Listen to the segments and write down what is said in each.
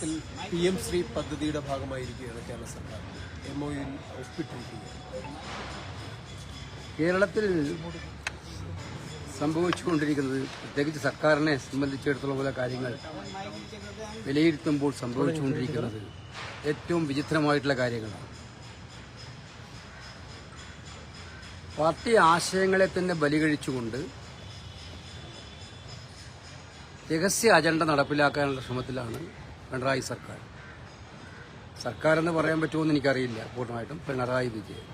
P M Shri പദ്ധതിയുടെ ഭാഗമായിരിക്കുകയാണ് കേരള സർക്കാർ. M O യിൽ ഒപ്പിട്ടിരിക്കുകയാണ്. കേരളത്തിൽ സംഭവിച്ചുകൊണ്ടിരിക്കുന്നത് പ്രത്യേകിച്ച് സർക്കാരിനെ സംബന്ധിച്ചിടത്തോളം പോലെ കാര്യങ്ങൾ വിലയിരുത്തുമ്പോൾ സംഭവിച്ചുകൊണ്ടിരിക്കുന്നത് ഏറ്റവും വിചിത്രമായിട്ടുള്ള കാര്യങ്ങളാണ്. പാർട്ടി ആശയങ്ങളെ തന്നെ ബലികഴിച്ചുകൊണ്ട് രഹസ്യ അജണ്ട നടപ്പിലാക്കാനുള്ള ശ്രമത്തിലാണ് പിണറായി സർക്കാർ. എന്ന് പറയാൻ പറ്റുമെന്ന് എനിക്കറിയില്ല. പൂർണമായിട്ടും പിണറായി വിജയൻ.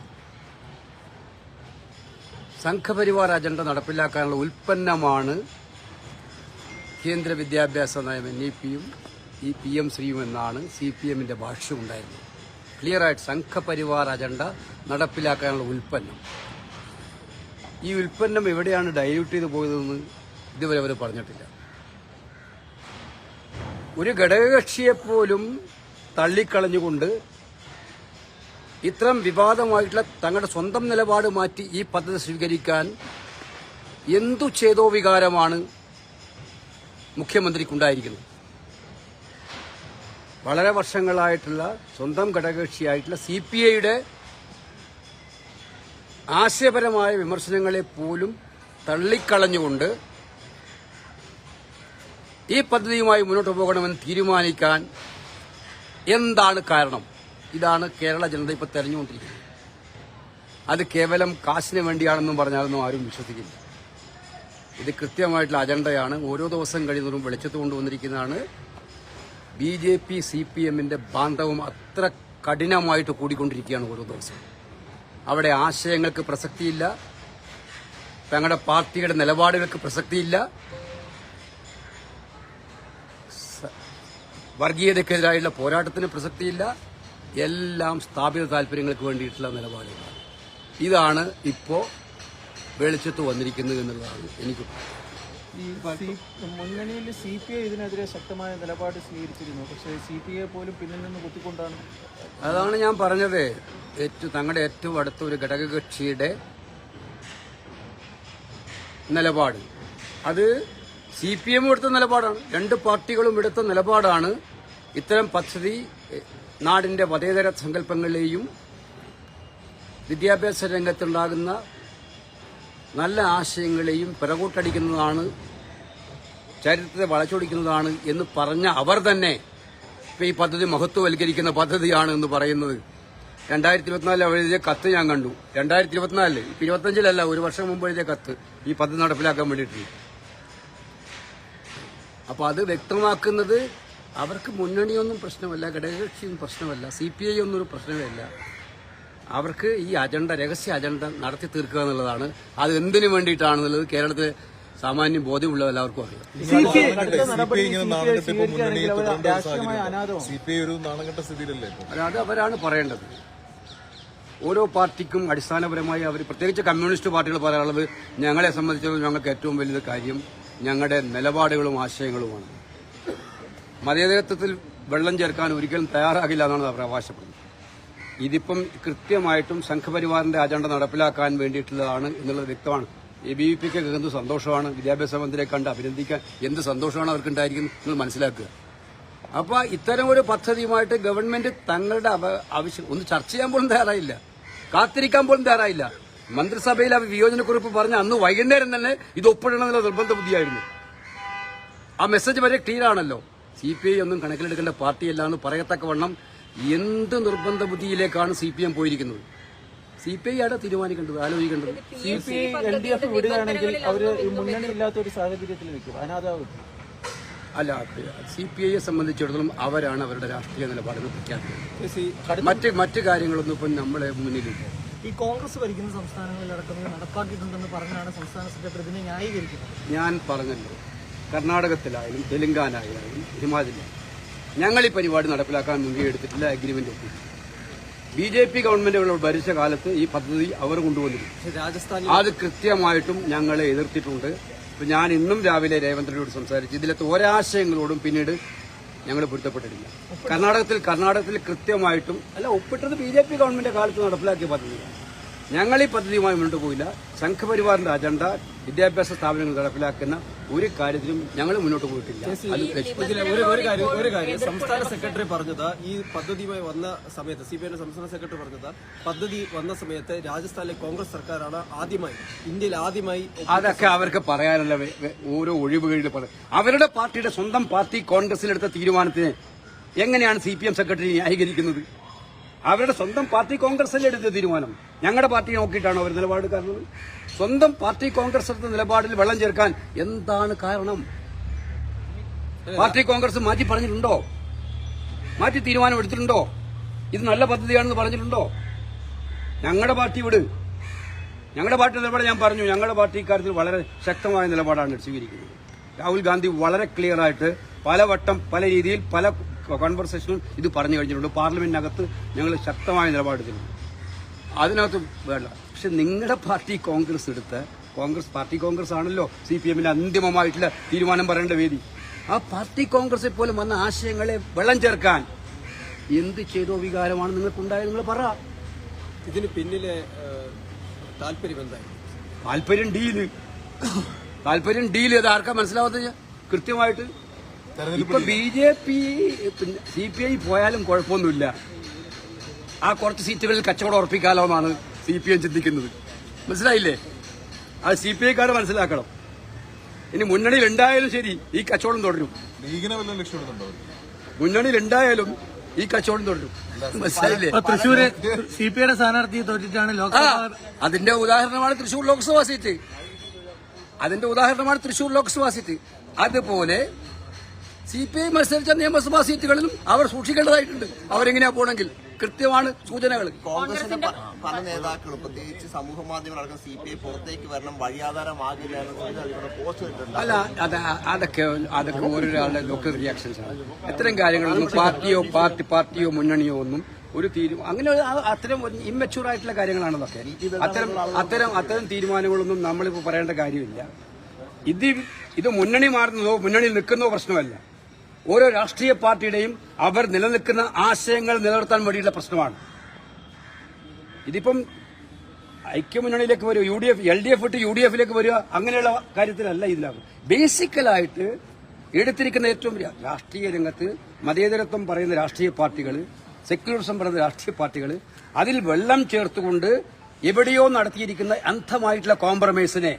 സംഘപരിവാർ അജണ്ട നടപ്പിലാക്കാനുള്ള ഉൽപ്പന്നമാണ് കേന്ദ്ര വിദ്യാഭ്യാസ നയം എൻ ഇ പിയും ഈ പി എം ശ്രീയും എന്നാണ് സി പി എമ്മിന്റെ ഭാഷ്യം ഉണ്ടായിരുന്നത്. ക്ലിയറായിട്ട് സംഘപരിവാർ അജണ്ട നടപ്പിലാക്കാനുള്ള ഉൽപ്പന്നം. ഈ ഉൽപ്പന്നം എവിടെയാണ് ഡൈല്യൂട്ട് ചെയ്ത് പോയതെന്ന് ഇതുവരെ അവർ പറഞ്ഞിട്ടില്ല. ഒരു ഘടകകക്ഷിയെപ്പോലും തള്ളിക്കളഞ്ഞുകൊണ്ട് ഇത്തരം വിവാദമായിട്ടുള്ള തങ്ങളുടെ സ്വന്തം നിലപാട് മാറ്റി ഈ പദ്ധതി സ്വീകരിക്കാൻ എന്തു ചെയ്തോ വികാരമാണ് മുഖ്യമന്ത്രിക്കുണ്ടായിരിക്കുന്നത്. വളരെ വർഷങ്ങളായിട്ടുള്ള സ്വന്തം ഘടകകക്ഷിയായിട്ടുള്ള സി പി ഐയുടെ ആശയപരമായ വിമർശനങ്ങളെ പോലും തള്ളിക്കളഞ്ഞുകൊണ്ട് ഈ പദ്ധതിയുമായി മുന്നോട്ട് പോകണമെന്ന് തീരുമാനിക്കാൻ എന്താണ് കാരണം? ഇതാണ് കേരള ജനത ഇപ്പോൾ തെരഞ്ഞുകൊണ്ടിരിക്കുന്നത്. അത് കേവലം കാശിന് വേണ്ടിയാണെന്നും പറഞ്ഞാലൊന്നും ആരും വിശ്വസിക്കില്ല. ഇത് കൃത്യമായിട്ടുള്ള അജണ്ടയാണ്. ഓരോ ദിവസം കഴിയുന്നതും വെളിച്ചത്ത് കൊണ്ടുവന്നിരിക്കുന്നതാണ്. B J P C P എമ്മിന്റെ ബാന്ധവം അത്ര കഠിനമായിട്ട് കൂടിക്കൊണ്ടിരിക്കുകയാണ് ഓരോ ദിവസവും അവിടെ ആശയങ്ങൾക്ക് പ്രസക്തിയില്ല. തങ്ങളുടെ പാർട്ടിയുടെ നിലപാടുകൾക്ക് പ്രസക്തിയില്ല. വർഗീയതയ്ക്കെതിരായുള്ള പോരാട്ടത്തിന് പ്രസക്തിയില്ല. എല്ലാം സ്ഥാപിത താല്പര്യങ്ങൾക്ക് വേണ്ടിയിട്ടുള്ള നിലപാടുകൾ ഇതാണ് ഇപ്പോൾ വെളിച്ചത്ത് വന്നിരിക്കുന്നത് എന്നുള്ളതാണ് എനിക്ക് മുന്നണിയിൽ സി പി ഐ ഇതിനെതിരെ ശക്തമായ നിലപാട് സ്വീകരിച്ചിരുന്നു. പക്ഷേ സി പി ഐ പോലും പിന്നിൽ നിന്ന് കുത്തിക്കൊണ്ടാണ് അതാണ് ഞാൻ പറഞ്ഞത്. ഏറ്റവും തങ്ങളുടെ ഏറ്റവും അടുത്ത ഒരു ഘടകകക്ഷിയുടെ നിലപാട്. അത് സി പി എം എടുത്ത നിലപാടാണ്. രണ്ട് പാർട്ടികളും എടുത്ത നിലപാടാണ്. ഇത്തരം പദ്ധതി നാടിന്റെ മതേതര സങ്കല്പങ്ങളെയും വിദ്യാഭ്യാസ രംഗത്തുണ്ടാകുന്ന നല്ല ആശയങ്ങളെയും പിറകോട്ടടിക്കുന്നതാണ് ചരിത്രത്തെ വളച്ചൊടിക്കുന്നതാണ് എന്ന് പറഞ്ഞ അവർ തന്നെ ഇപ്പൊ ഈ പദ്ധതി മഹത്വവൽക്കരിക്കുന്ന പദ്ധതിയാണ് എന്ന് പറയുന്നത്. രണ്ടായിരത്തി ഇരുപത്തിനാലിൽ അവർ എഴുതിയ കത്ത് ഞാൻ കണ്ടു. രണ്ടായിരത്തി ഇരുപത്തിനാലിൽ ഇപ്പൊ ഇരുപത്തഞ്ചിലല്ല ഒരു വർഷം മുമ്പ് എഴുതിയ കത്ത് ഈ പദ്ധതി നടപ്പിലാക്കാൻ വേണ്ടിയിട്ട്. അപ്പൊ അത് വ്യക്തമാക്കുന്നത് അവർക്ക് മുന്നണിയൊന്നും പ്രശ്നമല്ല ഘടകകക്ഷിയൊന്നും പ്രശ്നമല്ല സി പി ഐ ഒന്നും ഒരു പ്രശ്നമല്ല അവർക്ക് ഈ അജണ്ട രഹസ്യ അജണ്ട നടത്തി തീർക്കുക എന്നുള്ളതാണ്. അത് എന്തിനു വേണ്ടിയിട്ടാണെന്നുള്ളത് കേരളത്തിലെ സാമാന്യം ബോധ്യമുള്ള എല്ലാവർക്കും അറിയാം. ഒരു രാഷ്ട്രീയമായ സി പി ഐ ഒരു നാണം സ്ഥിതിയിലല്ലേ അത് അവരാണ് പറയേണ്ടത്. ഓരോ പാർട്ടിക്കും അടിസ്ഥാനപരമായി അവർ പ്രത്യേകിച്ച് കമ്മ്യൂണിസ്റ്റ് പാർട്ടികൾ പറയാനുള്ളത് ഞങ്ങളെ സംബന്ധിച്ചിടത്തോളം ഞങ്ങൾക്ക് ഏറ്റവും വലിയ കാര്യം ഞങ്ങളുടെ നിലപാടുകളും ആശയങ്ങളുമാണ്. മതേതരത്വത്തിൽ വെള്ളം ചേർക്കാൻ ഒരിക്കലും തയ്യാറാകില്ല എന്നാണ് അവർ അവകാശപ്പെടുന്നത്. ഇതിപ്പം കൃത്യമായിട്ടും സംഘപരിവാറിന്റെ അജണ്ട നടപ്പിലാക്കാൻ വേണ്ടിയിട്ടുള്ളതാണ് എന്നുള്ളത് വ്യക്തമാണ്. എ ബി വി പിക്ക് എന്ത് സന്തോഷമാണ് വിദ്യാഭ്യാസ മന്ത്രിയെ കണ്ട് അഭിനന്ദിക്കാൻ എന്ത് സന്തോഷമാണ് അവർക്കുണ്ടായിരിക്കുന്നത് നിങ്ങൾ മനസ്സിലാക്കുക. അപ്പൊ ഇത്തരം ഒരു പദ്ധതിയുമായിട്ട് ഗവൺമെന്റ് തങ്ങളുടെ ആവശ്യം ഒന്ന് ചർച്ച ചെയ്യാൻ പോലും തയ്യാറായില്ല. കാത്തിരിക്കാൻ പോലും തയ്യാറായില്ല. മന്ത്രിസഭയിൽ ആ വിയോജനക്കുറിപ്പ് പറഞ്ഞ അന്ന് വൈകുന്നേരം തന്നെ ഇത് ഒപ്പിടണമെന്നുള്ള നിർബന്ധ ബുദ്ധിയായിരുന്നു ആ മെസ്സേജ് വരെ ക്ലിയർ ആണല്ലോ. സി പി ഐ ഒന്നും കണക്കിലെടുക്കേണ്ട പാർട്ടിയല്ല എന്ന് പറയത്തക്കവണ്ണം എന്ത് നിർബന്ധ ബുദ്ധിയിലേക്കാണ് സി പി എം പോയിരിക്കുന്നത്? സി പി ഐ ആണ് തീരുമാനിക്കേണ്ടത്? ആലോചിക്കേണ്ടത്? C P I L D F വിടുകയാണെങ്കിൽ അവർ മുന്നണി ഇല്ലാത്ത ഒരു സാഹചര്യത്തിൽ നിൽക്കും. അനാഥാവും അല്ല സി പി ഐയെ സംബന്ധിച്ചിടത്തോളം അവരാണ് അവരുടെ രാഷ്ട്രീയ നിലപാടുകൾ പ്രഖ്യാപിക്കുന്നത്. മറ്റ് മറ്റ് കാര്യങ്ങളൊന്നും ഇപ്പം നമ്മളെ മുന്നിലില്ല. ഈ കോൺഗ്രസ് ഭരിക്കുന്ന സംസ്ഥാനങ്ങളിലടക്കം നടപ്പാക്കിയിട്ടുണ്ടെന്ന് പറഞ്ഞാണ് സംസ്ഥാന സെക്രട്ടറി ഇതിനെ ന്യായീകരിക്കുന്നത്. ഞാൻ പറഞ്ഞല്ലോ കർണാടകത്തിലായാലും തെലങ്കാനയിലായാലും ഹിമാചലിലായാലും. ഞങ്ങൾ ഈ പരിപാടി നടപ്പിലാക്കാൻ മുൻകൈ എടുത്തിട്ടില്ല അഗ്രിമെന്റ് ഒപ്പിട്ടു ബി ജെ പി ഗവൺമെന്റുകൾ ഭരിച്ച കാലത്ത് ഈ പദ്ധതി അവർ കൊണ്ടുവന്നിരുന്നു. രാജസ്ഥാൻ അത് കൃത്യമായിട്ടും ഞങ്ങളെ എതിർത്തിട്ടുണ്ട്. ഇപ്പൊ ഞാൻ ഇന്നും രാവിലെ രേവന്ദ്രനോട് സംസാരിച്ചു ഇതിലത്തെ ഒരാശയങ്ങളോടും പിന്നീട് ഞങ്ങൾ പൊരുത്തപ്പെട്ടിട്ടില്ല. കർണാടകത്തിൽ കർണാടകത്തിൽ കൃത്യമായിട്ടും അല്ല ഒപ്പിട്ടത് ബി ജെ പി ഗവൺമെന്റ് കാലത്ത് നടപ്പിലാക്കിയ പദ്ധതിയാണ്. ഞങ്ങൾ ഈ പദ്ധതിയുമായി മുന്നോട്ട് പോയില്ല. സംഘപരിവാറിന്റെ അജണ്ട വിദ്യാഭ്യാസ സ്ഥാപനങ്ങൾ നടപ്പിലാക്കുന്ന ഒരു കാര്യത്തിലും ഞങ്ങൾ മുന്നോട്ട് പോയിട്ടില്ല. ഒരു കാര്യം ഒരു കാര്യം. സംസ്ഥാന സെക്രട്ടറി പറഞ്ഞത് ഈ പദ്ധതിയുമായി വന്ന സമയത്ത് സി പി സംസ്ഥാന സെക്രട്ടറി പറഞ്ഞത് പദ്ധതി വന്ന സമയത്ത് രാജസ്ഥാനിലെ കോൺഗ്രസ് സർക്കാരാണ് ആദ്യമായി ഇന്ത്യയിൽ ആദ്യമായി അതൊക്കെ അവർക്ക് പറയാനുള്ള ഓരോ ഒഴിവുകളിൽ പറയും അവരുടെ പാർട്ടിയുടെ സ്വന്തം പാർട്ടി കോൺഗ്രസിലെടുത്ത തീരുമാനത്തിന് എങ്ങനെയാണ് സി പി എം സെക്രട്ടറി ന്യായീകരിക്കുന്നത്? അവരുടെ സ്വന്തം പാർട്ടി കോൺഗ്രസ് എടുത്ത തീരുമാനം? ഞങ്ങളുടെ പാർട്ടി നോക്കിയിട്ടാണ് അവർ നിലപാട് കാരണം സ്വന്തം പാർട്ടി കോൺഗ്രസ് എടുത്ത നിലപാടിൽ വെള്ളം ചേർക്കാൻ എന്താണ് കാരണം? പാർട്ടി കോൺഗ്രസ് മാറ്റി പറഞ്ഞിട്ടുണ്ടോ? മാറ്റി തീരുമാനം എടുത്തിട്ടുണ്ടോ? ഇത് നല്ല പദ്ധതിയാണെന്ന് പറഞ്ഞിട്ടുണ്ടോ? ഞങ്ങളുടെ പാർട്ടി വിട്. ഞങ്ങളുടെ പാർട്ടി നിലപാട് ഞാൻ പറഞ്ഞു. ഞങ്ങളുടെ പാർട്ടി ഇക്കാര്യത്തിൽ വളരെ ശക്തമായ നിലപാടാണ് സ്വീകരിക്കുന്നത്. രാഹുൽ ഗാന്ധി വളരെ ക്ലിയർ ആയിട്ട് പലവട്ടം പല രീതിയിൽ പല കോൺവെർസേഷനും ഇത് പറഞ്ഞു കഴിഞ്ഞിട്ടുണ്ട്. പാർലമെന്റിനകത്ത് ഞങ്ങൾ ശക്തമായ നിലപാടെടുത്തിട്ടുണ്ട് അതിനകത്ത് വേണ്ട. പക്ഷെ നിങ്ങളുടെ പാർട്ടി കോൺഗ്രസ് എടുത്ത് കോൺഗ്രസ് പാർട്ടി കോൺഗ്രസ് ആണല്ലോ സി പി എമ്മിന്റെ അന്തിമമായിട്ടുള്ള തീരുമാനം പറയേണ്ട വേദി. ആ പാർട്ടി കോൺഗ്രസിൽ പോലും വന്ന ആശയങ്ങളെ വെള്ളം ചേർക്കാൻ എന്ത് ചെയ്തോ വികാരമാണ് നിങ്ങൾക്കുണ്ടായത് നിങ്ങൾ പറ. ഇതിന് പിന്നിലെ താല്പര്യം എന്തായി? താല്പര്യം ഡീൽ. താല്പര്യം ഡീൽ. അത് ആർക്കാ മനസ്സിലാവാത്ത കൃത്യമായിട്ട് ഇപ്പൊ B J P C P I പോയാലും കുഴപ്പമൊന്നുമില്ല. ആ കുറച്ച് സീറ്റുകളിൽ കച്ചവടം ഉറപ്പിക്കാലോ എന്നാണ് സി പി എം ചിന്തിക്കുന്നത്. മനസ്സിലായില്ലേ? അത് സി പി ഐക്കാർ മനസ്സിലാക്കണം. ഇനി മുന്നണിയിൽ ഉണ്ടായാലും ശരി ഈ കച്ചവടം തുടരും. മുന്നണിയിൽ ഉണ്ടായാലും ഈ കച്ചവടം തുടരും. മനസ്സിലായില്ലേ? തൃശ്ശൂര് സി പി ഐയുടെ സ്ഥാനാർത്ഥി തോറ്റിട്ടാണ് ലോക്സഭ അതിന്റെ ഉദാഹരണമാണ് തൃശൂർ ലോക്സഭാ സീറ്റ്. അതിന്റെ ഉദാഹരണമാണ് തൃശൂർ ലോക്സഭാ സീറ്റ്. അതുപോലെ സി പി ഐ മത്സരിച്ച നിയമസഭാ സീറ്റുകളിലും അവർ സൂക്ഷിക്കേണ്ടതായിട്ടുണ്ട്. അവരെങ്ങനെയാ പോണെങ്കിൽ? കൃത്യമാണ് സൂചനകൾ. കോൺഗ്രസിന്റെ പല നേതാക്കളും പ്രത്യേകിച്ച് സമൂഹ മാധ്യമങ്ങളടക്കം സി പി ഐ പുറത്തേക്ക് വരണം വഴിയാധാരമാകില്ല അല്ല അത് അതൊക്കെ അതൊക്കെ ഓരോരാളുടെ ലോക്കൽ റിയാക്ഷൻസ് ആണ്. ഇത്തരം കാര്യങ്ങളൊന്നും പാർട്ടിയോ പാർട്ടി പാർട്ടിയോ മുന്നണിയോ ഒന്നും ഒരു തീരുമാനം അങ്ങനെ അത്തരം ഇമ്മച്യൂർ ആയിട്ടുള്ള കാര്യങ്ങളാണ് അതൊക്കെ. അത്തരം അത്തരം അത്തരം തീരുമാനങ്ങളൊന്നും നമ്മളിപ്പോൾ പറയേണ്ട കാര്യമില്ല. ഇത് ഇത് മുന്നണി മാറുന്നതോ മുന്നണിയിൽ നിൽക്കുന്നതോ പ്രശ്നമല്ല. ഓരോ രാഷ്ട്രീയ പാർട്ടിയുടെയും അവർ നിലനിൽക്കുന്ന ആശയങ്ങൾ നിലനിർത്താൻ വേണ്ടിയുള്ള പ്രശ്നമാണ്. ഇതിപ്പം ഐക്യമുന്നണിയിലേക്ക് വരിക U D F L D F ഇട്ട് യു ഡി എഫിലേക്ക് വരിക അങ്ങനെയുള്ള കാര്യത്തിലല്ല ഇതിലാകും ബേസിക്കലായിട്ട് എടുത്തിരിക്കുന്ന ഏറ്റവും രാഷ്ട്രീയ രംഗത്ത് മതേതരത്വം പറയുന്ന രാഷ്ട്രീയ പാർട്ടികൾ സെക്യുലറിസം പറയുന്ന രാഷ്ട്രീയ പാർട്ടികൾ അതിൽ വെള്ളം ചേർത്തുകൊണ്ട് എവിടെയോ നടത്തിയിരിക്കുന്ന അന്ധമായിട്ടുള്ള കോംപ്രമൈസിനെ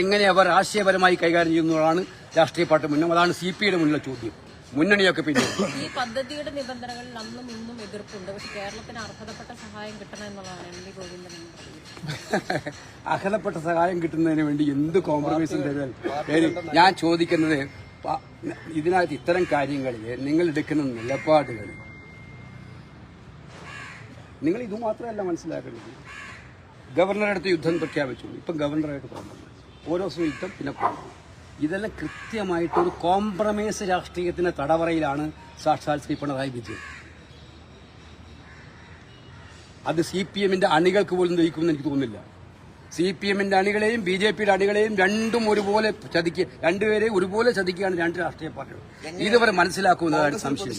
എങ്ങനെ അവർ ആശയപരമായി കൈകാര്യം ചെയ്യുന്നതാണ് രാഷ്ട്രീയ പാർട്ടി മുന്നേ അതാണ് സി പി ഐയുടെ മുന്നിലെ ചോദ്യം. മുന്നണിയൊക്കെ പിന്നെ ഈ പദ്ധതിയുടെ നിബന്ധനകളിൽ അന്നും ഇന്നും എതിർപ്പുണ്ട്. പക്ഷെ കേരളത്തിന് അർഹതപ്പെട്ട സഹായം കിട്ടണം എന്നുള്ളതാണ് എം വി ഗോവിന്ദൻ പറയുന്നത്. അർഹതപ്പെട്ട സഹായം കിട്ടുന്നതിന് വേണ്ടി എന്ത് കോംപ്രമൈസ് തരുവാൻ ഞാൻ ചോദിക്കുന്നത് ഇതിനകത്ത് ഇത്തരം കാര്യങ്ങളിൽ നിങ്ങൾ എടുക്കുന്ന നിലപാടുകൾ നിങ്ങൾ ഇത് മാത്രമല്ല മനസ്സിലാക്കേണ്ടത്. ഗവർണറുടെ യുദ്ധം പ്രഖ്യാപിച്ചു. ഇപ്പം ഗവർണറായിട്ട് പോകുന്നത് ഓരോ ദിവസവും പിന്നെ ഇതെല്ലാം കൃത്യമായിട്ട് ഒരു കോംപ്രമൈസ് രാഷ്ട്രീയത്തിന്റെ തടവറയിലാണ് സാക്ഷാൽ ശ്രീ പിണറായി വിജയൻ. അത് സി പി എമ്മിന്റെ അണികൾക്ക് പോലും ദഹിക്കുമെന്ന് എനിക്ക് തോന്നുന്നില്ല. സി പി എമ്മിന്റെ അണികളെയും ബി ജെ പിയുടെ അണികളെയും രണ്ടും ഒരുപോലെ ചതിക്കുക രണ്ടുപേരെയും ഒരുപോലെ ചതിക്കുകയാണ് രണ്ട് രാഷ്ട്രീയ പാർട്ടികൾ. ഇതുവരെ മനസ്സിലാക്കുന്നതാണ് സംശയം.